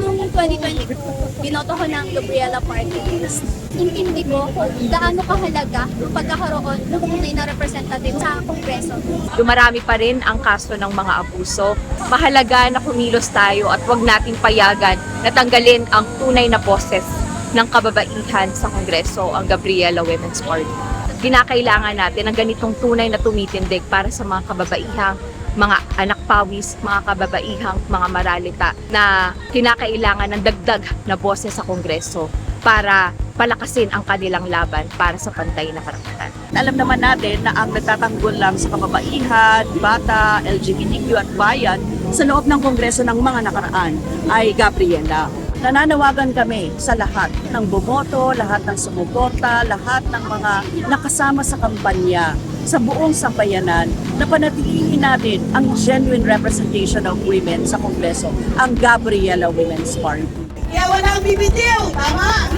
2022, binoto ko ng Gabriela Party List. Intindi ko kung gaano kahalaga ang pagkakaroon ng tunay na representative sa Kongreso. Dumarami pa rin ang kaso ng mga abuso. Mahalaga na kumilos tayo at huwag nating payagan na tanggalin ang tunay na boses ng kababaihan sa Kongreso, ang Gabriela Women's Party. Kinakailangan natin ang ganitong tunay na tumitindig para sa mga kababaihang mga anak pawis, mga kababaihang, mga maralita na kinakailangan ng dagdag na boses sa Kongreso para palakasin ang kanilang laban para sa pantay na karapatan. Alam naman natin na ang nagtatanggol lang sa kababaihan, bata, LGBTQ at bayan sa loob ng Kongreso ng mga nakaraan ay Gabriela. Nananawagan kami sa lahat ng bumoto, lahat ng sumuporta, lahat ng mga nakasama sa kampanya sa buong sambayanan na panatilihin natin ang genuine representation of women sa Kongreso, ang Gabriela Women's Party. Kaya walang bibitiw, tama?